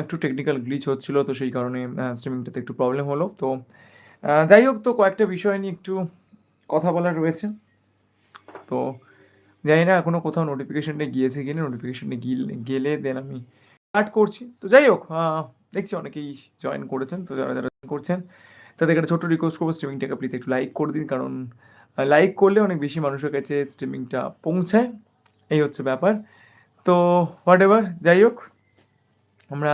একটু technical glitch হচ্ছিল, তো সেই কারণে স্ট্রিমিংটাতে একটু প্রবলেম হলো। তো যাই হোক, তো কয়েকটা বিষয় নিয়ে একটু কথা বলার রয়েছে। তো, জানি না এখনও কোথাও নোটিফিকেশানটা গিয়েছে কিনা নোটিফিকেশানটা গেলে দেন আমি স্টার্ট করছি। তো যাই হোক দেখছি অনেকেই জয়েন করেছেন, তো যারা যারা করছেন, তাদেরকে একটা ছোট্ট রিকোয়েস্ট করব স্ট্রিমিংটাকে প্লিজ একটু লাইক করে দিন, কারণ লাইক করলে অনেক বেশি মানুষের কাছে স্ট্রিমিংটা পৌঁছায়। এই হচ্ছে ব্যাপার। তো হোয়াট এভার যাই হোক আমরা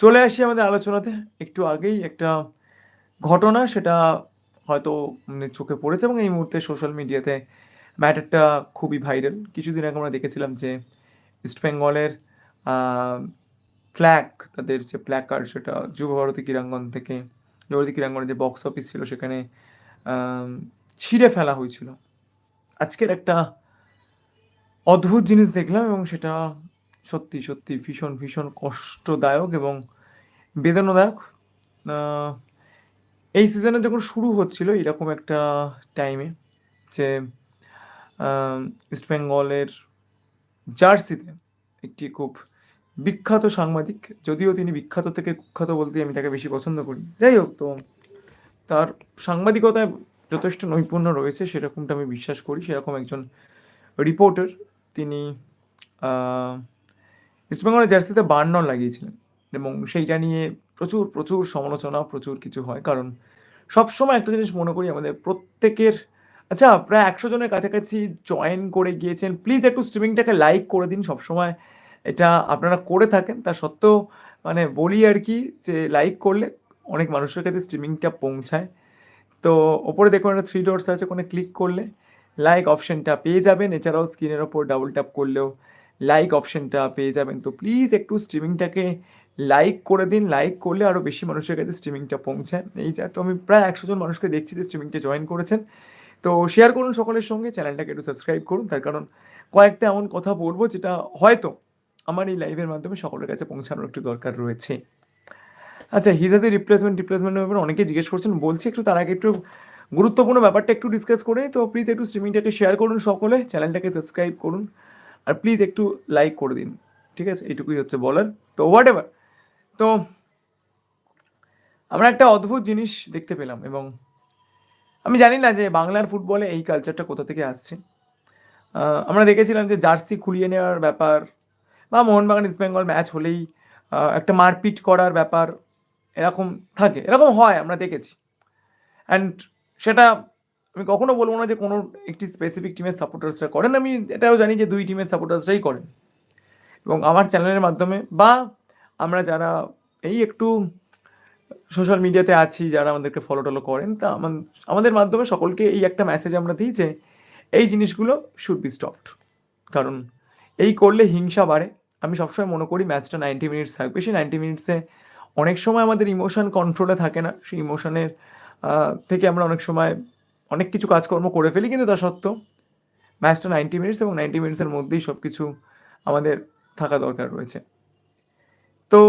চলে আসি আমাদের আলোচনাতে। একটু আগেই একটা ঘটনা সেটা হয়তো চোখে পড়েছে এবং এই মুহূর্তে সোশ্যাল মিডিয়াতে ম্যাটারটা খুবই ভাইরাল কিছুদিন আগে আমরা দেখেছিলাম যে ইস্ট বেঙ্গলের ফ্ল্যাগ তাদের যে প্ল্যাকার্ড সেটা যুব ভারতী ক্রীড়াঙ্গন থেকে, যুব ভারতী ক্রীড়াঙ্গনের যে বক্স অফিস ছিল সেখানে ছিঁড়ে ফেলা হয়েছিল। আজকের একটা অদ্ভুত জিনিস দেখলাম এবং সেটা সত্যি সত্যি ভীষণ ভীষণ কষ্টদায়ক এবং বেদনাদায়ক। এই সিজনে যখন শুরু হচ্ছিল এরকম একটা টাইমে যে ইস্ট বেঙ্গলের জার্সিতে একটি খুব বিখ্যাত সাংবাদিক, যদিও তিনি বিখ্যাত থেকে কুখ্যাত বলতে আমি তাকে বেশি পছন্দ করি। যাই হোক, তো তার সাংবাদিকতায় যথেষ্ট নৈপুণ্য রয়েছে, সেরকমটা আমি বিশ্বাস করি। সেরকম একজন রিপোর্টার তিনি ইস্টবেঙ্গলের জার্সিতে বার্নর লাগিয়েছিলেন এবং সেইটা নিয়ে প্রচুর প্রচুর সমালোচনা, প্রচুর কিছু হয়। কারণ সবসময় একটা জিনিস মনে করি আমাদের প্রত্যেকের আচ্ছা প্রায় একশো জনের কাছাকাছি জয়েন করে গিয়েছেন। প্লিজ একটু স্ট্রিমিংটাকে লাইক করে দিন। সবসময় এটা আপনারা করে থাকেন। তা সত্ত্বেও মানে বলি আর কি যে লাইক করলে অনেক মানুষের কাছে স্ট্রিমিংটা পৌঁছায়। তো ওপরে দেখুন একটা থ্রি ডটস আছে। ওখানে ক্লিক করলে লাইক অপশনটা পেয়ে যাবেন। এছাড়াও স্ক্রিনের ওপর ডাবল ট্যাপ করলেও লাইক অপশনটা পেয়ে যাবেন। তো প্লিজ একটু স্ট্রিমিংটাকে লাইক করে দিন। লাইক করলে আরও বেশি মানুষের কাছে স্ট্রিমিংটা পৌঁছায় এই যা, তো আমি প্রায় একশো জন মানুষকে দেখছি যে স্ট্রিমিংটা জয়েন করেছেন। তো শেয়ার করুন সকলের সঙ্গে চ্যানেলটাকে একটু সাবস্ক্রাইব করুন। তার কারণ কয়েকটা এমন কথা বলব যেটা হয়তো আমার এই লাইভের মাধ্যমে সকলের কাছে পৌঁছানোর একটু দরকার রয়েছে। আচ্ছা হিজাজে রিপ্লেসমেন্ট রিপ্লেসমেন্টের ব্যাপারে অনেকে জিজ্ঞেস করছেন, বলছি একটু তার আগে একটু গুরুত্বপূর্ণ ব্যাপারটা একটু ডিসকাস করে। তো প্লিজ একটু স্ট্রিমিংটাকে শেয়ার করুন সকলে চ্যানেলটাকে সাবস্ক্রাইব করুন। আর প্লিজ একটু লাইক করে দিন, ঠিক আছে? এটুকুই হচ্ছে বলার। তো হোয়াট এভার তো আমরা একটা অদ্ভুত জিনিস দেখতে পেলাম এবং আমি জানি না যে বাংলার ফুটবলে এই কালচারটা কোথা থেকে আসছে। আমরা দেখেছিলাম যে জার্সি খুলিয়ে নেওয়ার ব্যাপার বা মোহনবাগান ইস্ট বেঙ্গল ম্যাচ হলেই একটা মারপিট করার ব্যাপার এরকম থাকে। এরকম হয়, আমরা দেখেছি। অ্যান্ড সেটা আমি কখনো বলব না যে কোনো একটি স্পেসিফিক টিমের সাপোর্টার্সরা করেন। আমি এটাও জানি যে দুই টিমের সাপোর্টার্সরাই করেন। এবং আমার চ্যানেলের মাধ্যমে বা আমরা যারা এই একটু সোশ্যাল মিডিয়াতে আছি, যারা আমাদেরকে ফলো টলো করেন, তা আমাদের মাধ্যমে সকলকে এই একটা মেসেজ আমরা দিই যে এই জিনিসগুলো শুড বি স্টপড কারণ এই করলে হিংসা বাড়ে। আমি সবসময় মনে করি ম্যাচটা নাইনটি মিনিটস থাকবে সেই নাইনটি মিনিটসে অনেক সময় আমাদের ইমোশন কন্ট্রোলে থাকে না। সেই ইমোশনের থেকে আমরা অনেক সময় অনেক কিছু কাজকর্ম করে ফেলি কিন্তু তা সত্ত্বেও ম্যাচটা নাইনটি মিনিটস এবং নাইনটি মিনিটসের মধ্যেই সব কিছু আমাদের থাকা দরকার রয়েছে। তো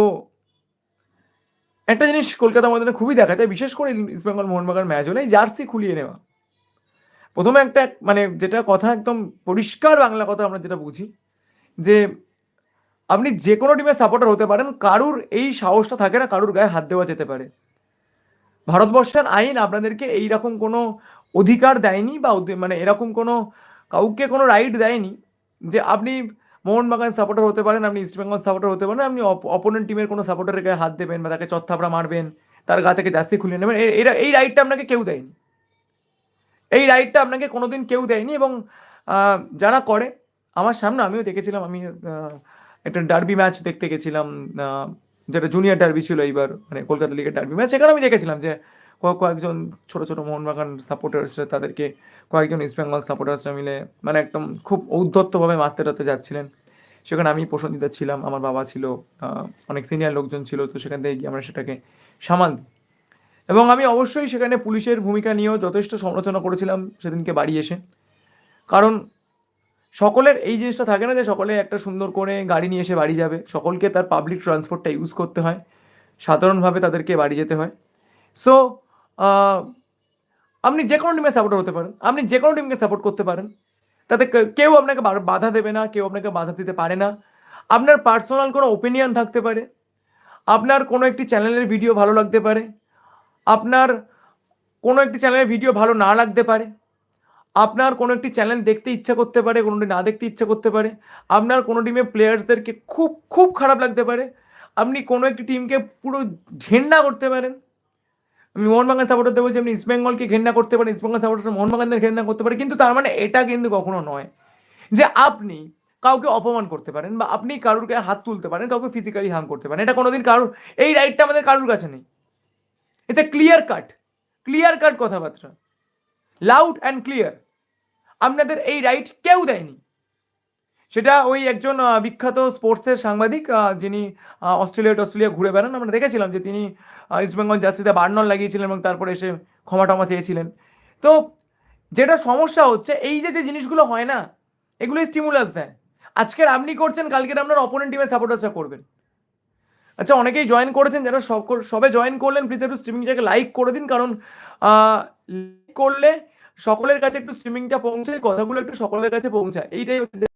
একটা জিনিস কলকাতা ময়দানে খুবই দেখা যায়, বিশেষ করে ইস্টবেঙ্গল মোহনবাগান ম্যাচ হলে জার্সি খুলিয়ে নেওয়া। প্রথমে একটা মানে যেটা কথা একদম পরিষ্কার বাংলা কথা আমরা যেটা বুঝি, যে আপনি যে কোনো টিমের সাপোর্টার হতে পারেন, কারুর এই সাহসটা থাকে না, কারুর গায়ে হাত দেওয়া যেতে পারে। ভারতবর্ষের আইন আপনাদেরকে এই রকম কোনো অধিকার দেয়নি বা মানে এরকম কোনো, কাউকে কোনো রাইট দেয়নি যে আপনি মোহনবাগান সাপোর্টার হতে পারেন, আপনি ইস্টবেঙ্গল সাপোর্টার হতে পারেন, আপনি অপোনেন্ট টিমের কোনো সাপোর্টারের গায়ে হাত দেবেন বা তাকে চত্থাপড়া মারবেন, তার গা থেকে জার্সি খুলে নেবেন এরা এই রাইটটা আপনাকে কেউ দেয়নি। এই রাইটটা আপনাকে কোনো দিন কেউ দেয়নি এবং যারা করে, আমার সামনে আমিও দেখেছিলাম, আমি একটা ডার্বি ম্যাচ দেখতে গেছিলাম যেটা জুনিয়র ডার্বি ছিল এইবার মানে কলকাতা লিগের ডার্বি ম্যাচ সেখানে আমি দেখেছিলাম যে কয়েকজন ছোটো ছোটো মোহনবাগান সাপোর্টার্সরা তাদেরকে কয়েকজন ইস্ট বেঙ্গল সাপোর্টার্সরা মিলে মানে একদম খুব ঔদ্ধত্যভাবে মারতে টারতে যাচ্ছিলেন। সেখানে আমি প্রসন্নিতা ছিলাম, আমার বাবা ছিল অনেক সিনিয়র লোকজন ছিল, তো সেখান থেকে গিয়ে আমরা সেটাকে সামাল দিই। এবং আমি অবশ্যই সেখানে পুলিশের ভূমিকা নিয়েও যথেষ্ট সমালোচনা করেছিলাম সেদিনকে বাড়ি এসে। কারণ সকলের এই জিনিসটা থাকে না যে সকলে একটা সুন্দর করে গাড়ি নিয়ে এসে বাড়ি যাবে। সকলকে তার পাবলিক ট্রান্সপোর্টটা ইউজ করতে হয়। সাধারণভাবে তাদেরকে বাড়ি যেতে হয়। সো আপনি যে কোনো টিমে সাপোর্টার হতে পারেন। আপনি যে কোনো টিমকে সাপোর্ট করতে পারেন। তাতে কেউ আপনাকে বাধা দেবে না, কেউ আপনাকে বাধা দিতে পারে না। আপনার পার্সোনাল কোনো ওপিনিয়ন থাকতে পারে। আপনার কোনো একটি চ্যানেলের ভিডিও ভালো লাগতে পারে। আপনার কোনো একটি চ্যানেলের ভিডিও ভালো না লাগতে পারে। আপনার কোনো একটি চ্যানেল দেখতে ইচ্ছা করতে পারে কোনোটি না দেখতে ইচ্ছা করতে পারে। আপনার কোনো টিমের প্লেয়ার্সদেরকে খুব খুব খারাপ লাগতে পারে। আপনি কোনো একটি টিমকে পুরো ঘেন্না করতে পারেন। আমি মোহনবাগান সাপোর্টারদের বলছি আপনি ইস্টবেঙ্গলকে ঘেন্না করতে পারেন ইস্টবেঙ্গল সাপোর্টার মোহনবাগানদের ঘেন্না করতে পারে, কিন্তু তার মানে এটা কিন্তু কখনো নয় যে আপনি কাউকে অপমান করতে পারেন বা আপনি কারুর গায়ে হাত তুলতে পারেন, কাউকে ফিজিক্যালি হার্ম করতে পারেন। এটা কোনোদিন কারুর, এই রাইটটা আমাদের কারুর কাছে নেই। এটা ক্লিয়ার কাট ক্লিয়ার কাট কথাবার্তা। লাউড অ্যান্ড ক্লিয়ার আপনাদের এই রাইট কেউ দেয়নি। সেটা ওই একজন বিখ্যাত স্পোর্টসের সাংবাদিক যিনি অস্ট্রেলিয়া অস্ট্রেলিয়া ঘুরে বেড়ান। আমরা দেখেছিলাম যে তিনি ইস্টবেঙ্গল জার্সিতে বার্নল লাগিয়েছিলেন এবং তারপরে এসে ক্ষমা টমা চেয়েছিলেন। তো যেটা সমস্যা হচ্ছে, এই যে যে জিনিসগুলো হয় না এগুলো স্টিমুলাস দেয়। আজকের আপনি করছেন, কালকের আপনার অপোনেন্ট টিমের সাপোর্টার্সরা করবেন। আচ্ছা অনেকেই জয়েন করেছেন, যারা সব সবে জয়েন করলেন প্লিজ একটু স্ট্রিমিংটাকে লাইক করে দিন, কারণ করলে সকলের কাছে একটু স্ট্রিমিংটা পৌঁছায় কথাগুলো একটু সকলের কাছে পৌঁছায়। এইটাই হচ্ছে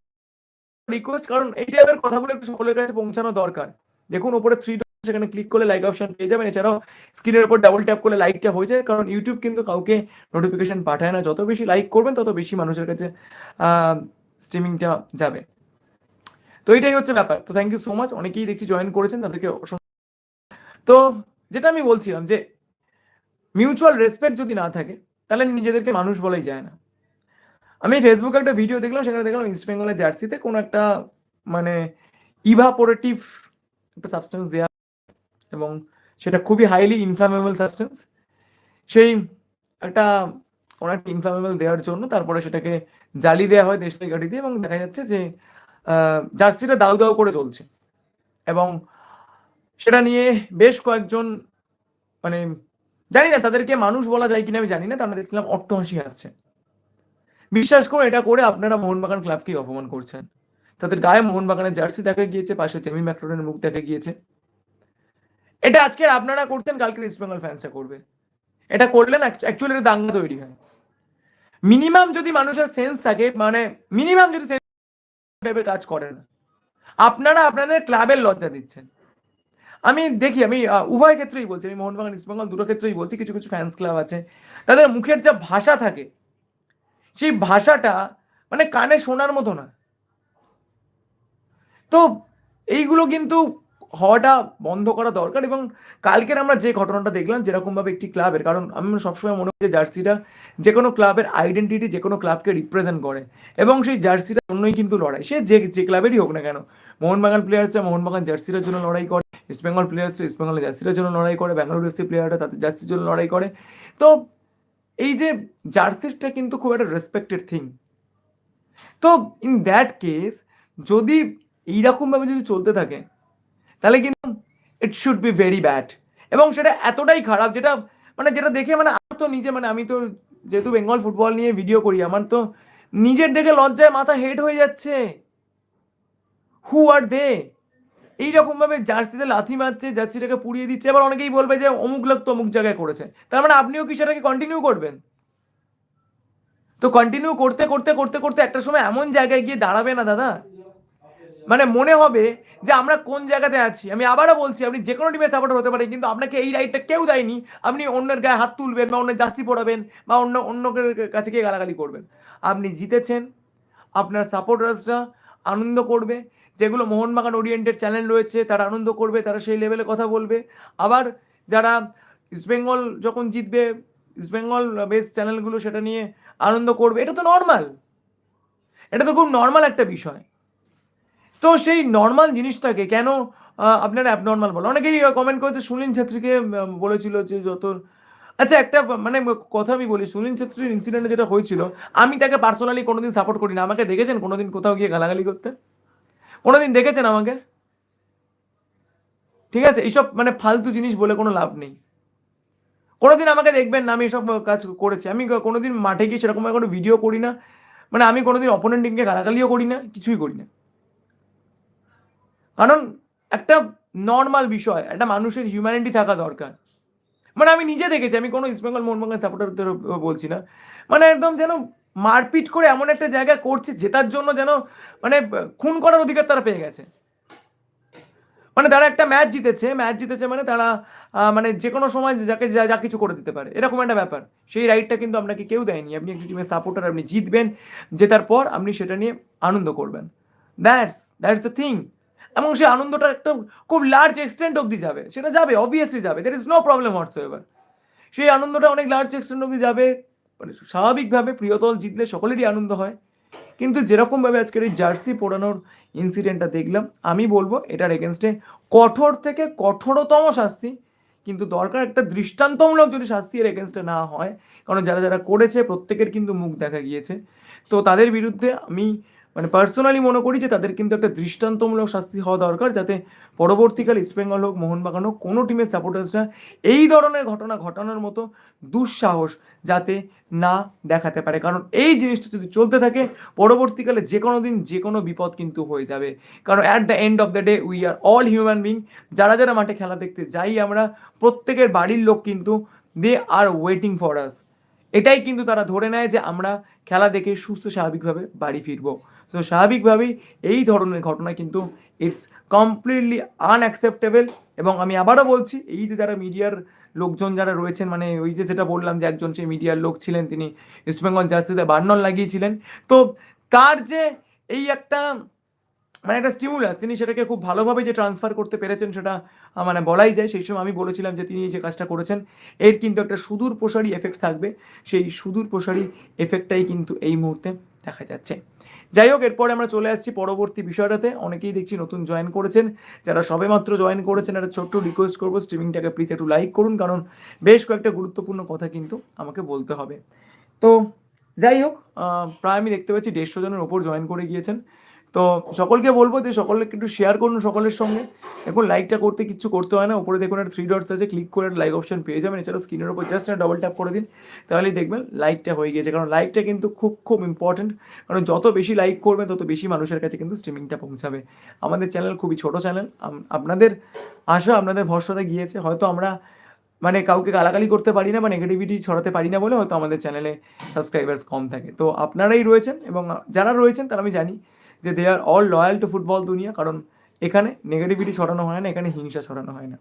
রিকোয়েস্ট কারণ এই টাইপের কথাগুলো একটু সকলের কাছে পৌঁছানো দরকার। দেখুন উপরে থ্রি সেখানে ক্লিক করলে লাইক অপশন পেয়ে যাবেন। এছাড়াও স্ক্রিনের উপর ডাবল ট্যাপ করলে লাইকটা হয়ে যায়, কারণ ইউটিউব কিন্তু কাউকে নোটিফিকেশন পাঠায় না। যত বেশি লাইক করবেন, তত বেশি মানুষের কাছে স্ট্রিমিংটা যাবে। তো এইটাই হচ্ছে ব্যাপার। তো থ্যাংক ইউ সো মাচ অনেকেই দেখছি জয়েন করেছেন, তাদেরকে তো যেটা আমি বলছিলাম যে মিউচুয়াল রেসপেক্ট যদি না থাকে, তাহলে নিজেদেরকে মানুষ বলাই যায় না। আমি ফেসবুকে একটা ভিডিও দেখলাম, সেখানে দেখলাম ইস্ট বেঙ্গলের জার্সিতে কোনো একটা মানে ইভাপোরেটিভ একটা সাবস্টেন্স দেওয়া এবং সেটা খুবই হাইলি ইনফ্লামেবল সাবস্টেন্স সেই একটা কোনো একটা ইনফ্লামেবল দেওয়ার জন্য তারপরে সেটাকে জ্বালি দেওয়া হয় দেশলাই গাড়ি দিয়ে এবং দেখা যাচ্ছে যে জার্সিটা দাউ দাউ করে চলছে এবং সেটা নিয়ে বেশ কয়েকজন মানে জানি না তাদেরকে মানুষ বলা যায় কিনা আমি জানি না, তারা দেখলাম অট্টহাসি আসছে বিশ্বাস করে এটা করে আপনারা মোহনবাগান ক্লাবকে অপমান করছেন। তাদের গায়ে মোহনবাগানের জার্সি দেখা গিয়েছে, পাশে জেমি ম্যাক্রোনের মুখ দেখা গিয়েছে। এটা আজকে আপনারা করছেন কালকে ইস্ট বেঙ্গল ফ্যান্সটা করবে। এটা করলেন অ্যাকচুয়ালি দাঙ্গা তৈরি হয়। মিনিমাম যদি মানুষের সেন্স থাকে মানে মিনিমাম যদি সেন্স কাজ করে না, আপনারা আপনাদের ক্লাবের লজ্জা দিচ্ছেন। আমি দেখি, আমি উভয় ক্ষেত্রেই বলছি, আমি মোহনবাগান ইস্টবেঙ্গল দুটো ক্ষেত্রেই বলছি, কিছু কিছু ফ্যান্স ক্লাব আছে। তাদের মুখের যা ভাষা থাকে সেই ভাষাটা মানে কানে শোনার মতো না তো এইগুলো কিন্তু হওয়াটা বন্ধ করা দরকার এবং কালকের আমরা যে ঘটনাটা দেখলাম যেরকমভাবে একটি ক্লাবের, কারণ আমি সবসময় মনে করি যে জার্সিটা যে কোনো ক্লাবের আইডেন্টিটি যে কোনো ক্লাবকে রিপ্রেজেন্ট করে এবং সেই জার্সিটার জন্যই কিন্তু লড়াই। সে যে যে ক্লাবেরই হোক না কেন, মোহনবাগান প্লেয়ার্সরা মোহনবাগান জার্সিটার জন্য লড়াই করে ইস্টবেঙ্গল প্লেয়ার্সরা ইস্টবেঙ্গলের জার্সিটার জন্য লড়াই করে ব্যাঙ্গালোর এফসি প্লেয়াররা তাদের জার্সির জন্য লড়াই করে। তো এই যে জার্সিটা কিন্তু খুব একটা রেসপেক্টেড থিং তো ইন দ্যাট কেস যদি এইরকমভাবে যদি চলতে থাকে, তাহলে কিন্তু it should be very bad এবং সেটা এতটাই খারাপ যেটা মানে যেটা দেখে মানে আমার তো নিজে মানে আমি তো যেহেতু বেঙ্গল ফুটবল নিয়ে ভিডিও করি, আমার তো নিজের দেখে লজ্জায় মাথা হেড হয়ে যাচ্ছে। হু আর দে এইরকম ভাবে জার্সিতে লাথি মারছে, জার্সিটাকে পুড়িয়ে দিচ্ছে এবার অনেকেই বলবে যে অমুক লোক তো অমুক জায়গায় করেছে। তার মানে আপনিও কি সেটাকে কন্টিনিউ করবেন? তো কন্টিনিউ করতে করতে করতে করতে একটা সময় এমন জায়গায় গিয়ে দাঁড়াবে না দাদা? মানে মনে হবে যে আমরা কোন জায়গাতে আছি? আমি আবারও বলছি, আপনি যে কোনো টিমের সাপোর্টার হতে পারেন, কিন্তু আপনাকে এই রাইটটা কেউ দেয়নি। আপনি অন্যের গায়ে হাত তুলবেন বা অন্যের জার্সি পড়াবেন বা অন্য, অন্যের কাছে গিয়ে গালাগালি করবেন। আপনি জিতেছেন, আপনার সাপোর্টার্সরা আনন্দ করবে যেগুলো মোহনবাগান ওরিয়েন্টেড চ্যানেল রয়েছে, তারা আনন্দ করবে, তারা সেই লেভেলে কথা বলবে। আবার যারা ইস্টবেঙ্গল যখন জিতবে ইস্টবেঙ্গল বেস চ্যানেলগুলো সেটা নিয়ে আনন্দ করবে, এটা তো নর্মাল এটা তো খুব নর্মাল একটা বিষয়। তো সেই নর্মাল জিনিসটাকে কেন আপনারা অ্যাবনর্মাল বলো? অনেকেই কমেন্ট করেছে, সুনীল ছেত্রীকে বলেছিল যে যত আচ্ছা একটা মানে কথা আমি বলি, সুনীল ছেত্রীর ইনসিডেন্টে যেটা হয়েছিল, আমি তাকে পার্সোনালি কোনোদিন সাপোর্ট করি না আমাকে দেখেছেন কোনোদিন কোথাও গিয়ে গালাগালি করতে? কোনোদিন দেখেছেন আমাকে? ঠিক আছে, এইসব মানে ফালতু জিনিস বলে কোনো লাভ নেই। কোনোদিন আমাকে দেখবেন না, আমি এসব কাজ করেছি। আমি কোনোদিন মাঠে গিয়ে সেরকম কোনো ভিডিও করি না। মানে আমি কোনোদিন অপোনেন্ট টিমকে গালাগালিও করি না, কিছুই করি না। কারণ একটা নর্মাল বিষয়, একটা মানুষের হিউম্যানিটি থাকা দরকার। মানে আমি নিজে দেখেছি, আমি কোনো ইস্টবেঙ্গল মোহনবাগান সাপোর্টারদের বলছি না। মানে একদম যেন মারপিট করে এমন একটা জায়গা করছে জেতার জন্য যেন মানে খুন করার অধিকার তারা পেয়ে গেছে। মানে তারা একটা ম্যাচ জিতেছে ম্যাচ জিতেছে মানে তারা মানে যে কোনো সময় যাকে যা যা কিছু করে দিতে পারে। এরকম একটা ব্যাপার। সেই রাইটটা কিন্তু আপনাকে কেউ দেয়নি। আপনি একটি টিমের সাপোর্টার আপনি জিতবেন, জেতার পর আপনি সেটা নিয়ে আনন্দ করবেন। দ্যাটস দ্যাটস দ্য থিং এবং সেই আনন্দটা একটা খুব লার্জ এক্সটেন্ট অবধি যাবে। সেটা যাবে অবভিয়াসলি যাবে। That is no problem whatsoever সেই আনন্দটা অনেক লার্জ এক্সটেন্ট অবধি যাবে। মানে স্বাভাবিকভাবে প্রিয় দল জিতলে সকলেরই আনন্দ হয়। কিন্তু যেরকমভাবে আজকের এই জার্সি পোড়ানোর ইনসিডেন্টটা দেখলাম, আমি বলব এটার এগেনস্টে কঠোর থেকে কঠোরতম শাস্তি, কিন্তু দরকার একটা দৃষ্টান্তমূলক যদি শাস্তি এর এগেনস্টে না হয়, কারণ যারা যারা করেছে প্রত্যেকের কিন্তু মুখ দেখা গিয়েছে। তো তাদের বিরুদ্ধে আমি মানে পার্সোনালি মনে করি যে তাদের কিন্তু একটা দৃষ্টান্তমূলক শাস্তি হওয়া দরকার, যাতে পরবর্তীকালে ইস্টবেঙ্গল হোক মোহনবাগান হোক, কোনো টিমের সাপোর্টার্সরা এই ধরনের ঘটনা ঘটানোর মতো দুঃসাহস যাতে না দেখাতে পারে। কারণ এই জিনিসটা যদি চলতে থাকে, পরবর্তীকালে যে কোনো দিন যে কোনো বিপদ কিন্তু হয়ে যাবে। কারণ at the end of the day we are all human being যারা যারা মাঠে খেলা দেখতে যাই, আমরা প্রত্যেকের বাড়ির লোক কিন্তু দে আর ওয়েটিং ফর আস এটাই কিন্তু তারা ধরে নেয় যে আমরা খেলা দেখে সুস্থ, স্বাভাবিকভাবে বাড়ি ফিরবো। তো স্বাভাবিকভাবেই এই ধরনের ঘটনা কিন্তু ইটস কমপ্লিটলি আনঅ্যাকসেপ্টেবল এবং আমি আবারও বলছি, এই যে যারা মিডিয়ার লোকজন যারা রয়েছেন মানে ওই যে যেটা বললাম যে একজন সেই মিডিয়ার লোক ছিলেন, তিনি ইস্টবেঙ্গল জার্সিতে বার্নল লাগিয়েছিলেন। তো তার যে এই একটা মানে একটা স্টিমুলাস তিনি সেটাকে খুব ভালোভাবে যে ট্রান্সফার করতে পেরেছেন সেটা মানে বলাই যায়। সেই সময় আমি বলেছিলাম যে তিনি যে কাজটা করেছেন, এর কিন্তু একটা সুদূর প্রসারী এফেক্ট থাকবে। সেই সুদূর প্রসারী এফেক্টটাই কিন্তু এই মুহূর্তে দেখা যাচ্ছে। যাই হোক এরপরে আমরা চলে আসছি পরবর্তী বিষয়টাতে। অনেকেই দেখছি নতুন জয়েন করেছেন। যারা সবেমাত্র জয়েন করেছেন, একটা ছোট্ট রিকোয়েস্ট করব। স্ট্রিমিংটাকে প্লিজ একটু লাইক করুন, কারণ বেশ কয়েকটা গুরুত্বপূর্ণ কথা কিন্তু আমাকে বলতে হবে। তো যাই হোক প্রায় আমি দেখতে পাচ্ছি দেড়শো জনের ওপর জয়েন করে গিয়েছেন। তো সকলকে বলব যে সকলকে একটু শেয়ার করুন সকলের সঙ্গে। এখন লাইকটা করতে কিচ্ছু করতে হয় না। উপরে দেখুন একটা থ্রি ডটস আছে ক্লিক করে লাইক অপশন পেয়ে যাবেন। এছাড়া স্ক্রিনের উপর জাস্ট একটা ডবল ট্যাপ করে দিন। তাহলেই দেখবেন লাইকটা হয়ে গিয়েছে। কারণ লাইকটা কিন্তু খুব খুব ইম্পর্টেন্ট কারণ যত বেশি লাইক করবেন তত বেশি মানুষের কাছে কিন্তু স্ট্রিমিংটা পৌঁছাবে। আমাদের চ্যানেল খুবই ছোট চ্যানেল আপনাদের আশা, আপনাদের ভরসাতে গিয়েছে। হয়তো আমরা মানে কাউকে গালাগালি করতে পারি না বা নেগেটিভিটি ছড়াতে পারি না বলে হয়তো আমাদের চ্যানেলে সাবস্ক্রাইবার্স কম থাকে। তো আপনারাই রয়েছেন এবং যারা রয়েছেন তারা আমি জানি যে they are all loyal to football দুনিয়া, কারণ এখানে নেগেটিভিটি ছড়ানো হয় না, এখানে হিংসা ছড়ানো হয় না।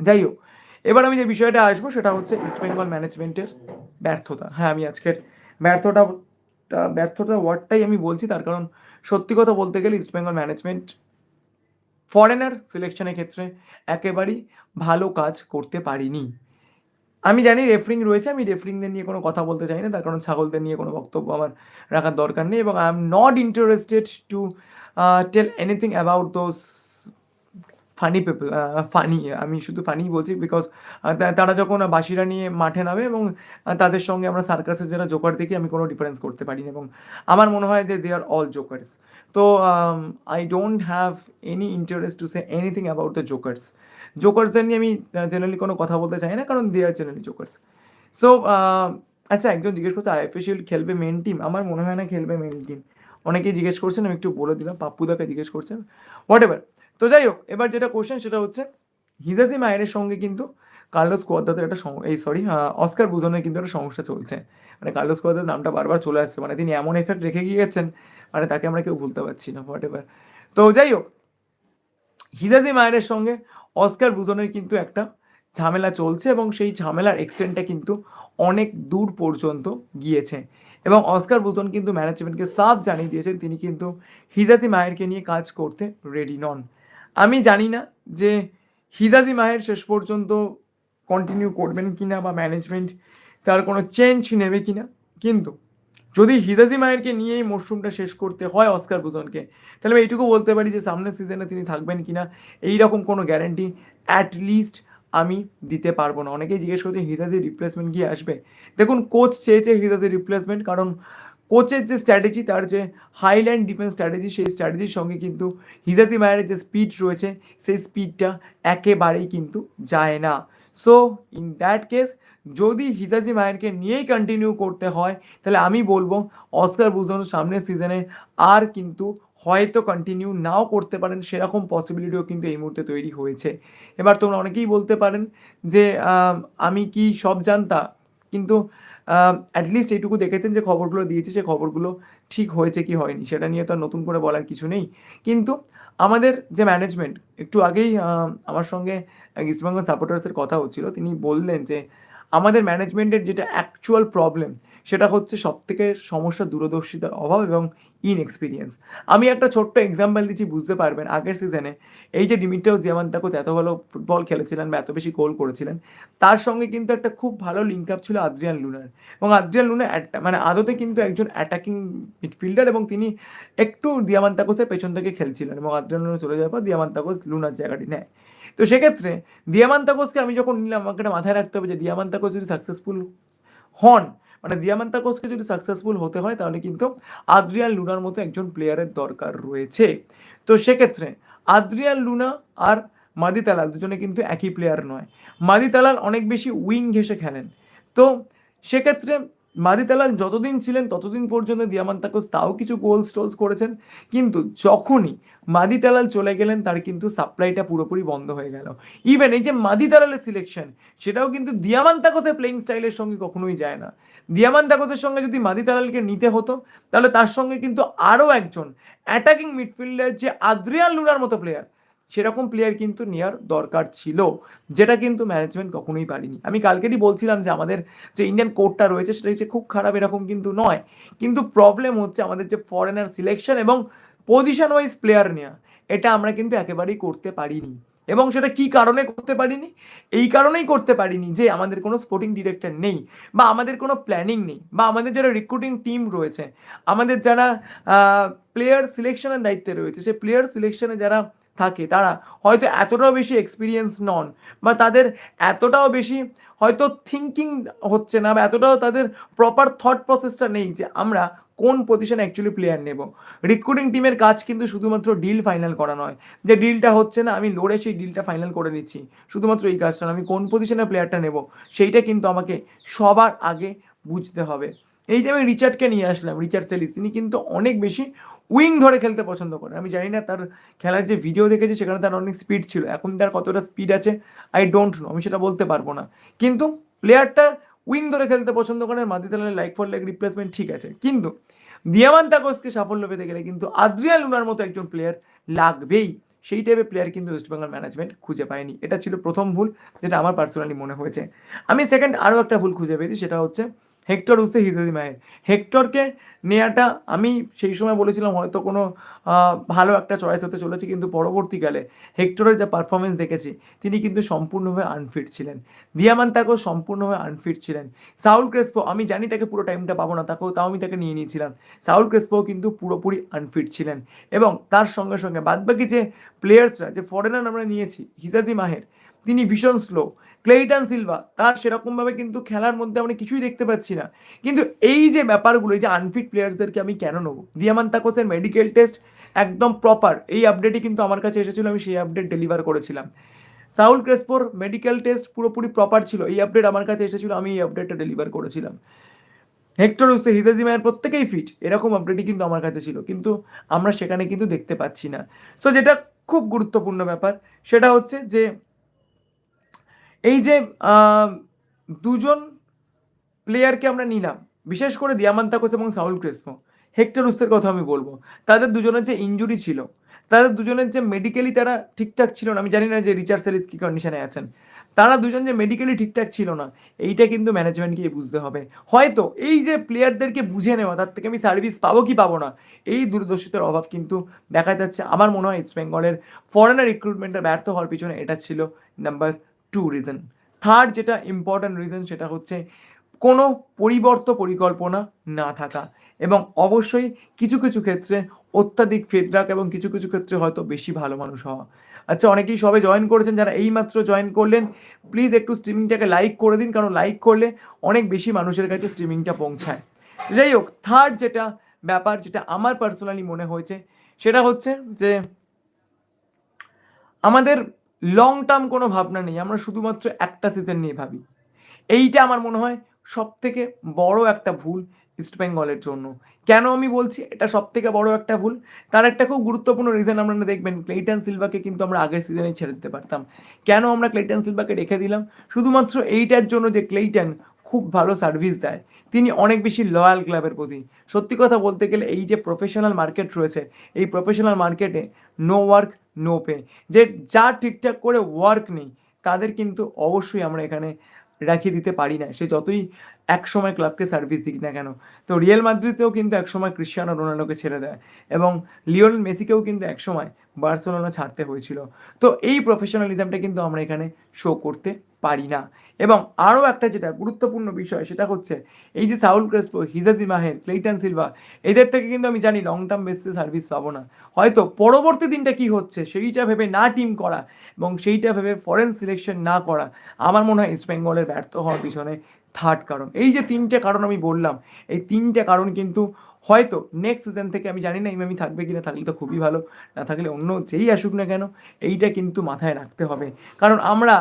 যাই হোক, এবার আমি যে বিষয়টা আসব সেটা হচ্ছে ইস্ট বেঙ্গল ম্যানেজমেন্টের ব্যর্থতা। হ্যাঁ আমি আজকের ব্যর্থতা ব্যর্থতা ওয়ার্ডটাই আমি বলছি, তার কারণ সত্যি কথা বলতে গেলে ইস্ট বেঙ্গল ম্যানেজমেন্ট ফরেনার সিলেকশনের ক্ষেত্রে একেবারেই ভালো কাজ করতে পারিনি। আমি জানি রেফারিং রয়েছে, আমি রেফারিংদের নিয়ে কোনো কথা বলতে চাই না, তার কারণ ছাগলদের নিয়ে কোনো বক্তব্য আমার রাখার দরকার নেই এবং I am not interested to tell anything about those funny people funny আমি শুধু ফানি বলছি বিকজ তারা যখন বাসিরা নিয়ে মাঠে নামে এবং তাদের সঙ্গে আমরা সার্কাসের যারা জোকার দেখি, আমি কোনো ডিফারেন্স করতে পারি এবং আমার মনে হয় যে দে আর অল জোকার্স তো I don't have any interest to say anything about the jokers জোকার্সদের নিয়ে আমি জেনারেলি কোনো কথা বলতে চাই না, কারণ they are generally jokers so আচ্ছা একজন জিজ্ঞেস করছে আইপিএল খেলবে মেন টিম আমার মনে হয় না খেলবে মেন টিম অনেকেই জিজ্ঞেস করছেন, আমি একটু বলে দিলাম পাপ্পুদাকে জিজ্ঞেস করছেন। হোয়াট এভার তো যাই হোক এবার যেটা কোশ্চেন সেটা হচ্ছে, হিজাজি মায়ের সঙ্গে কিন্তু কার্লোস কোয়াদ্দাতের একটা এই সরি অস্কার বুজনের কিন্তু একটা সমস্যা চলছে। মানে কার্লোস কোয়াদ্দার নামটা বারবার চলে আসছে মানে তিনি এমন এফেক্ট রেখে গিয়েছেন মানে তাকে আমরা কেউ ভুলতে পারছি না হোয়াট এভার তো যাই হোক হিজাজি মায়ের সঙ্গে অস্কার বুজনের কিন্তু একটা ঝামেলা চলছে এবং সেই ঝামেলার এক্সটেন্টটা কিন্তু অনেক দূর পর্যন্ত গিয়েছে। এবং অস্কার বুজন কিন্তু ম্যানেজমেন্টকে সাফ জানিয়ে দিয়েছেন, তিনি কিন্তু হিজাজি মায়েরকে নিয়ে কাজ করতে রেডি নন। আমি জানি না যে হিজাজি মায়ের শেষ পর্যন্ত কন্টিনিউ করবেন কি না বা ম্যানেজমেন্ট তার কোনো চেঞ্জ নেবে কিনা। কিন্তু যদি হিজাজি মায়েরকে নিয়ে এই মরশুমটা শেষ করতে হয় অস্কার বুজনকে তাহলে আমি এইটুকু বলতে পারি যে সামনের সিজনে তিনি থাকবেন কিনা এই রকম কোনো গ্যারেন্টি অ্যাট লিস্ট আমি দিতে পারব না। অনেকেই জিজ্ঞেস করছে হিজাজির রিপ্লেসমেন্ট গিয়ে আসবে? দেখুন কোচ চেয়েছে হিজাজির রিপ্লেসমেন্ট কারণ কোচের যে স্ট্র্যাটেজি তার যে হাইল্যান্ড ডিফেন্স স্ট্র্যাটেজি সেই স্ট্র্যাটেজির সঙ্গে কিন্তু হিজাজি মায়ের যে স্পিড রয়েছে, সেই স্পিডটা একেবারেই কিন্তু যায় না। সো ইন দ্যাট কেস যদি হিজাজি মায়েরকে নিয়েই কন্টিনিউ করতে হয়, তাহলে আমি বলব অস্কার বুজন সামনের সিজনে আর কিন্তু হয়তো কন্টিনিউ নাও করতে পারেন, সেরকম পসিবিলিটিও কিন্তু এই মুহূর্তে তৈরি হয়েছে। এবার তোমরা অনেকেই বলতে পারেন যে আমি কি সব জানতা? কিন্তু অ্যাটলিস্ট এইটুকু দেখেছেন যে খবরগুলো দিয়েছে, সে খবরগুলো ঠিক হয়েছে কি হয়নি, সেটা নিয়ে তো আর নতুন করে বলার কিছু নেই। কিন্তু আমাদের যে ম্যানেজমেন্ট একটু আগেই আমার সঙ্গে ইস্টবেঙ্গল সাপোর্টার্সের কথা হচ্ছিল, তিনি বললেন যে আমাদের ম্যানেজমেন্টের যেটা অ্যাকচুয়াল প্রবলেম সেটা হচ্ছে সবথেকে সমস্যা দূরদর্শিতার অভাব এবং ইনএক্সপিরিয়েন্স আমি একটা ছোট্ট এক্সাম্পল দিচ্ছি, বুঝতে পারবেন, আগের সিজনে এই যে ডিমিট্রাউস দিয়ামান্তাকোস এত ভালো ফুটবল খেলেছিলেন বা এত বেশি গোল করেছিলেন, তার সঙ্গে কিন্তু একটা খুব ভালো লিঙ্ক আপ ছিল আদ্রিয়ান লুনার। এবং আদ্রিয়ান লুনা মানে আদতে কিন্তু একজন অ্যাটাকিং মিডফিল্ডার এবং তিনি একটু দিয়ামান্তাকোসের পেছন থেকে খেলছিলেন এবং আদ্রিয়ান লুনা চলে যাওয়ার পর দিয়ামান্তাকোস লুনার জায়গাটি নেয়। তো সেক্ষেত্রে দিয়ামান্তাকোসকে আমি যখন নিলাম, আমাকে মাথায় রাখতে হবে যে দিয়ামান্তাকোস যদি সাকসেসফুল হন মানে দিয়ামান্তা দিয়ামান্তাকোসকে যদি সাকসেসফুল হতে হয়, তাহলে কিন্তু আদ্রিয়ান লুনার মতো একজন প্লেয়ারের দরকার রয়েছে। তো সেক্ষেত্রে আদ্রিয়ান লুনা আর মাদি তালাল দুজনে কিন্তু একই প্লেয়ার নয়। মাদি তালাল অনেক বেশি উইং ঘেসে খেলেন। তো সেক্ষেত্রে মাদি তালাল যতদিন ছিলেন, ততদিন পর্যন্ত দিয়ামান্তাকোস তাও কিছু গোলস টোলস করেছেন। কিন্তু যখনই মাদি তালাল চলে গেলেন, তার কিন্তু সাপ্লাইটা পুরোপুরি বন্ধ হয়ে গেল। ইভেন এই যে মাদি তালালের সিলেকশন সেটাও কিন্তু দিয়ামান দিয়ামান্তাকোসের প্লেইং স্টাইলের সঙ্গে কখনোই যায় না। দিয়ামান দিয়ামান্তাকোসের সঙ্গে যদি মাদি তালালকে নিতে হতো, তাহলে তার সঙ্গে কিন্তু আরও একজন অ্যাটাকিং মিডফিল্ডার যে আদ্রিয়ান লুনার মতো প্লেয়ার সেরকম প্লেয়ার কিন্তু নেওয়ার দরকার ছিল, যেটা কিন্তু ম্যানেজমেন্ট কখনোই পারিনি। আমি কালকেরই বলছিলাম যে আমাদের যে ইন্ডিয়ান কোর্টটা রয়েছে, সেটা হচ্ছে খুব খারাপ এরকম কিন্তু নয়। কিন্তু প্রবলেম হচ্ছে আমাদের যে ফরেনার সিলেকশন এবং পজিশন ওয়াইজ প্লেয়ার নেওয়া এটা আমরা কিন্তু একেবারেই করতে পারিনি। এবং সেটা কি কারণে করতে পারিনি? এই কারণেই করতে পারিনি যে আমাদের কোনো স্পোর্টিং ডিরেক্টর নেই, বা আমাদের কোনো প্ল্যানিং নেই, বা আমাদের যারা রিক্রুটিং টিম রয়েছে, আমাদের যারা প্লেয়ার সিলেকশনের দায়িত্বে রয়েছে, সেই প্লেয়ার সিলেকশনে যারা থাকে, তারা হয়তো এতটাও বেশি এক্সপিরিয়েন্স নন বা তাদের এতটাও বেশি হয়তো থিঙ্কিং হচ্ছে না বা এতটাও তাদের প্রপার থট প্রসেসটা নেই যে আমরা কোন পজিশনে অ্যাকচুয়ালি প্লেয়ার নেব। রিক্রুটিং টিমের কাজ কিন্তু শুধুমাত্র ডিল ফাইনাল করা নয়, যে ডিলটা হচ্ছে না, আমি লড়ে সেই ডিলটা ফাইনাল করে নিচ্ছি, শুধুমাত্র এই কাজটা না, আমি কোন পজিশনে প্লেয়ারটা নেব, সেইটা কিন্তু আমাকে সবার আগে বুঝতে হবে। এই যে আমি রিচার্ডকে নিয়ে আসলাম, রিচার্ড সেলিস, তিনি কিন্তু অনেক বেশি উইং ধরে খেলতে পছন্দ করেন। আমি জানি না তার খেলার যে ভিডিও দেখেছি, সেখানে তার অনেক স্পিড ছিল। এখন তার কতটা স্পিড আছে আই ডোন্ট নো আমি সেটা বলতে পারব না। কিন্তু প্লেয়ারটা উইং ধরে খেলতে পছন্দ করেন মাদিতালের লাইক ফর লাইক রিপ্লেসমেন্ট ঠিক আছে। কিন্তু দিয়ামান তাকসকে সাফল্য পেতে গেলে কিন্তু আদ্রিয়া লুনার মতো একজন প্লেয়ার লাগবেই। সেই টাইপের প্লেয়ার কিন্তু ওয়েস্টবেঙ্গল ম্যানেজমেন্ট খুঁজে পায়নি। এটা ছিল প্রথম ভুল, যেটা আমার পার্সোনালি মনে হয়েছে। আমি সেকেন্ড আরও একটা ভুল খুঁজে পেয়েছি, সেটা হচ্ছে হেক্টর উসে হিজাদি মায়ের হেক্টরকে নেওয়াটা আমি সেই সময় বলেছিলাম, হয়তো কোনো ভালো একটা চয়েস হতে চলেছে, কিন্তু পরবর্তীকালে হেক্টরের যা পারফরমেন্স দেখেছি, তিনি কিন্তু সম্পূর্ণভাবে আনফিট ছিলেন। দিয়ামান তাকেও সম্পূর্ণভাবে আনফিট ছিলেন। সাউল ক্রেসপো, আমি জানি তাকে পুরো টাইমটা পাবো না, তাকেও, তাও আমি তাকে নিয়ে নিয়েছিলাম। সাউল ক্রেসপো কিন্তু পুরোপুরি আনফিট ছিলেন। এবং তার সঙ্গে সঙ্গে বাদবাকি যে প্লেয়ার্সরা যে ফরেনার আমরা নিয়েছি, হিসাজি মাহের, তিনি ভীষণ স্লো ক্লেইটন সিলভা তার সেরকমভাবে কিন্তু খেলার মধ্যে আমরা কিছুই দেখতে পাচ্ছি না। কিন্তু এই যে ব্যাপারগুলো, এই যে আনফিট প্লেয়ার্সদেরকে আমি কেন নেব? দিয়ামান তাকোসের মেডিকেল টেস্ট একদম প্রপার এই আপডেটই কিন্তু আমার কাছে এসেছিল, আমি সেই আপডেট ডেলিভার করেছিলাম। সাউল ক্রেসপোর মেডিকেল টেস্ট পুরোপুরি প্রপার ছিল, এই আপডেট আমার কাছে এসেছিল, আমি এই আপডেটটা ডেলিভার করেছিলাম। হেক্টর উস্তে হিজাজিমায়ের প্রত্যেকেই ফিট এরকম আপডেটই কিন্তু আমার কাছে ছিল, কিন্তু আমরা সেখানে কিন্তু দেখতে পাচ্ছি না। সো যেটা খুব গুরুত্বপূর্ণ ব্যাপার, সেটা হচ্ছে যে এই যে দুজন প্লেয়ারকে আমরা নিলাম, বিশেষ করে দিয়ামান্তাকোস এবং সাউল ক্রেসপো হেক্টর উস্তের কথা আমি বলব। তাদের দুজনের যে ইঞ্জুরি ছিল, তাদের দুজনের যে মেডিকেলি তারা ঠিকঠাক ছিল না, আমি জানি না যে রিচার্ড সেলিস কী কন্ডিশনে আছেন, তারা দুজন যে মেডিকেলি ঠিকঠাক ছিল না, এইটা কিন্তু ম্যানেজমেন্টকে বুঝতে হবে। হয়তো এই যে প্লেয়ারদেরকে বুঝে নেওয়া, তার থেকে আমি সার্ভিস পাবো কি পাবো না, এই দূরদর্শিতার অভাব কিন্তু দেখা যাচ্ছে। আমার মনে হয় ইস্ট বেঙ্গলের ফরেনার রিক্রুটমেন্টের ব্যর্থ হওয়ার পিছনে এটা ছিল নাম্বার টু রিজন থার্ড যেটা ইম্পর্ট্যান্ট রিজন সেটা হচ্ছে কোনো পরিবর্ত পরিকল্পনা না থাকা। এবং অবশ্যই কিছু কিছু ক্ষেত্রে অত্যাধিক ফেদরাক এবং কিছু কিছু ক্ষেত্রে হয়তো বেশি ভালো মানুষ হওয়া। আচ্ছা অনেকেই সবে জয়েন করেছেন, যারা এইমাত্র জয়েন করলেন প্লিজ একটু স্ট্রিমিংটাকে লাইক করে দিন, কারণ লাইক করলে অনেক বেশি মানুষের কাছে স্ট্রিমিংটা পৌঁছায়। যাই হোক থার্ড যেটা ব্যাপার, যেটা আমার পার্সোনালি মনে হয়েছে, সেটা হচ্ছে যে আমাদের লং টার্ম কোনো ভাবনা নেই, আমরা শুধুমাত্র একটা সিজন নিয়ে ভাবি। এইটা আমার মনে হয় সব থেকে বড় একটা ভুল। ইস্টবেঙ্গলের জন্য। কেন আমি বলছি? এটা সব থেকে বড় একটা ভুল। তার একটা খুব গুরুত্বপূর্ণ রিজন আপনারা দেখবেন ক্লেইটন সিলভাকে কিন্তু আমরা আগের সিজনে ছেড়ে দিতে পারতাম। কেন আমরা ক্লেইটন সিলভাকে রেখে দিলাম? শুধুমাত্র এইটার জন্য যে ক্লেইটন খুব ভালো সার্ভিস দেয়। তিনি অনেক বেশি লয়াল ক্লাবের প্রতি। সত্যি কথা বলতে গেলে এই যে প্রফেশনাল মার্কেট রয়েছে, এই প্রফেশনাল মার্কেটে নো ওয়ার্ক নো পে যে যা ঠিকঠাক করে ওয়ার্ক নেই, তাদের কিন্তু অবশ্যই আমরা এখানে রাখিয়ে দিতে পারি না। সে যতই এক সময় ক্লাবকে সার্ভিস দিক না কেন? তো রিয়েল মাদ্রিদেও কিন্তু একসময় ক্রিশ্চিয়ানো রোনাল্ডোকে ছেড়ে দেয় এবং লিওন মেসিকেও কিন্তু একসময় বার্সেলোনা ছাড়তে হয়েছিল। তো এই প্রফেশনালিজমটা কিন্তু আমরা এখানে শো করতে পারি না। এবং আরও একটা যেটা গুরুত্বপূর্ণ বিষয়, সেটা হচ্ছে এই যে Saul Crespo, Hijazi Maher, Cleiton Silva, এদের থেকে কিন্তু আমি জানি লং টার্ম বেসিসে সার্ভিস পাবো না। হয়তো পরবর্তী দিনটা কি হচ্ছে, সেইটা ভেবে না টিম করা এবং সেইটা ভেবে ফরেন সিলেকশন না করা, আমার মনে হয় ইস্ট বেঙ্গলের ব্যর্থ হওয়ার পিছনে থার্ড কারণ। এই যে তিনটে কারণ আমি বললাম, এই তিনটে কারণ কিন্তু হয়তো নেক্সট সিজন থেকে আমি জানি না ইমামি থাকবে কিনা, থাকলে তো খুবই ভালো, না থাকলে অন্য যেই আসুক না কেন, এইটা কিন্তু মাথায় রাখতে হবে। কারণ আমরা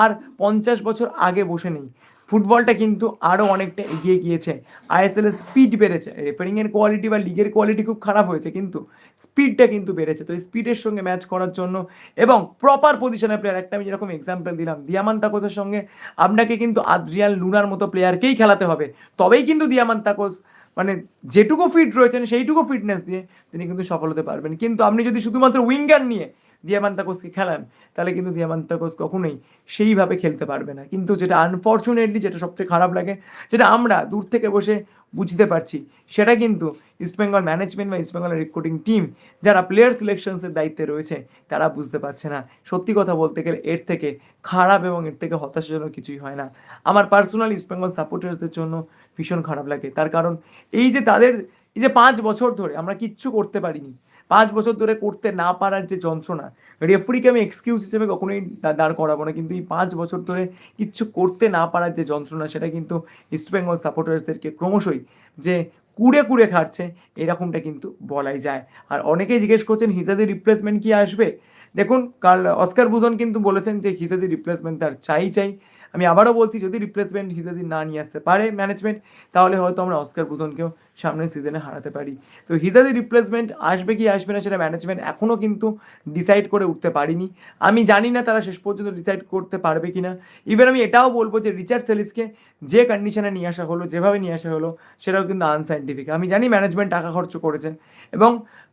আর পঞ্চাশ বছর আগে বসে নেই। ফুটবলটা কিন্তু আরও অনেকটা এগিয়ে গিয়েছে। আইএসএল এর স্পিড বেড়েছে। রেফারিংয়ের কোয়ালিটি বা লিগের কোয়ালিটি খুব খারাপ হয়েছে, কিন্তু স্পিডটা কিন্তু বেড়েছে। তো স্পিডের সঙ্গে ম্যাচ করার জন্য এবং প্রপার পজিশনের প্লেয়ার একটা আমি যেরকম এক্সাম্পল দিলাম, দিয়ামান তাকোসের সঙ্গে আপনাকে কিন্তু আদ্রিয়ান লুনার মতো প্লেয়ারকেই খেলাতে হবে। তবেই কিন্তু দিয়ামান তাকোস মানে যেটুকু ফিট রয়েছেন সেইটুকু ফিটনেস দিয়ে তিনি কিন্তু সফল হতে পারবেন। কিন্তু আপনি যদি শুধুমাত্র উইঙ্গার নিয়ে দিয়ামান্তাকোসকে খেলান, তাহলে কিন্তু দিয়ামান্তাকোস কখনোই সেইভাবে খেলতে পারবে না। কিন্তু যেটা আনফর্চুনেটলি যেটা সবচেয়ে খারাপ লাগে, যেটা আমরা দূর থেকে বসে বুঝতে পারছি, সেটা কিন্তু ইস্টবেঙ্গল ম্যানেজমেন্ট বা ইস্টবেঙ্গলের রিক্রুটিং টিম যারা প্লেয়ার সিলেকশনসের দায়িত্বে রয়েছে, তারা বুঝতে পারছে না। সত্যি কথা বলতে গেলে এর থেকে খারাপ এবং এর থেকে হতাশাজনক কিছুই হয় না। আমার পার্সোনাল ইস্টবেঙ্গল সাপোর্টার্সদের জন্য ভীষণ খারাপ লাগে। তার কারণ এই যে তাদের, এই যে পাঁচ বছর ধরে আমরা কিচ্ছু করতে পারিনি পাঁচ বছর ধরে করতে না পারার যে যন্ত্রণা রেফারিকে আমি এক্সকিউজ হিসেবে কখনোই দাঁড় করাবো না। কিন্তু এই পাঁচ বছর ধরে কিচ্ছু করতে না পারার যে যন্ত্রণা, সেটা কিন্তু ইস্টবেঙ্গল সাপোর্টার্সদেরকে ক্রমশই যে কুড়ে কুড়ে খাচ্ছে এরকমটা কিন্তু বলাই যায়। আর অনেকেই জিজ্ঞেস করছেন হিজাদের রিপ্লেসমেন্ট কি আসবে? দেখুন, কাল অস্কার বুজন কিন্তু বলেছেন যে হিজাজি রিপ্লেসমেন্ট তার চাই চাই। আমি আবারও বলছি, যদি রিপ্লেসমেন্ট হিজাজি না নিয়ে আসতে পারে ম্যানেজমেন্ট তাহলে হয়তো আমরা অস্কার বুজনকেও সামনের সিজনে হারাতে পারি। তো হিজাজি রিপ্লেসমেন্ট আসবে কি আসবে না সেটা ম্যানেজমেন্ট এখনও কিন্তু ডিসাইড করে উঠতে পারিনি। আমি জানি না তারা শেষ পর্যন্ত ডিসাইড করতে পারবে কি না ইভেন আমি এটাও বলব যে রিচার্ড সেলিসকে যে কন্ডিশনে নিয়ে আসা হলো, যেভাবে নিয়ে আসা হলো, সেটাও কিন্তু আনসাইন্টিফিক আমি জানি ম্যানেজমেন্ট টাকা খরচ করেছেন এবং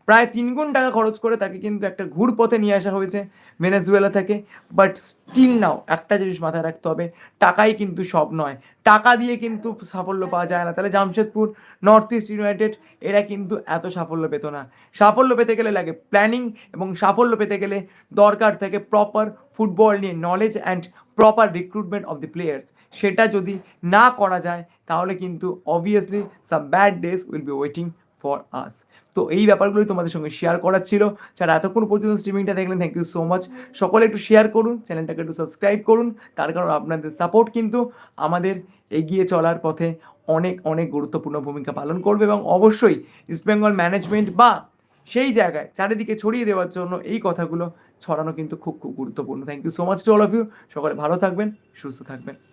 প্রায় তিন গুণ টাকা খরচ করে তাকে কিন্তু একটা ঘুর পথে নিয়ে আসা হয়েছে ভেনেজুয়েলা থেকে। বাট স্টিল নাও একটা জিনিস মাথায় রাখতে হবে, টাকাই কিন্তু সব নয়। টাকা দিয়ে কিন্তু সাফল্য পাওয়া যায় না। তাহলে জামশেদপুর নর্থ ইস্ট ইউনাইটেড এরা কিন্তু এত সাফল্য পেত না। সাফল্য পেতে গেলে লাগে প্ল্যানিং এবং সাফল্য পেতে গেলে দরকার থাকে প্রপার ফুটবল নিয়ে knowledge and proper recruitment of the players সেটা যদি না করা যায়, তাহলে কিন্তু obviously some bad days will be waiting for us তো এই ব্যাপারগুলোই তোমাদের সঙ্গে শেয়ার করার ছিল। যারা এতক্ষণ পর্যন্ত স্ট্রিমিংটা দেখলেন থ্যাংক ইউ সো মাচ সকলে একটু শেয়ার করুন চ্যানেলটাকে একটু সাবস্ক্রাইব করুন। তার কারণ আপনাদের সাপোর্ট কিন্তু আমাদের এগিয়ে চলার পথে অনেক অনেক গুরুত্বপূর্ণ ভূমিকা পালন করবে এবং অবশ্যই ইস্টবেঙ্গল ম্যানেজমেন্ট বা সেই জায়গায় চারিদিকে ছড়িয়ে দেওয়ার জন্য এই কথাগুলো ছড়ানো কিন্তু খুব খুব গুরুত্বপূর্ণ। Thank you so much to all of you সকলে ভালো থাকবেন, সুস্থ থাকবেন।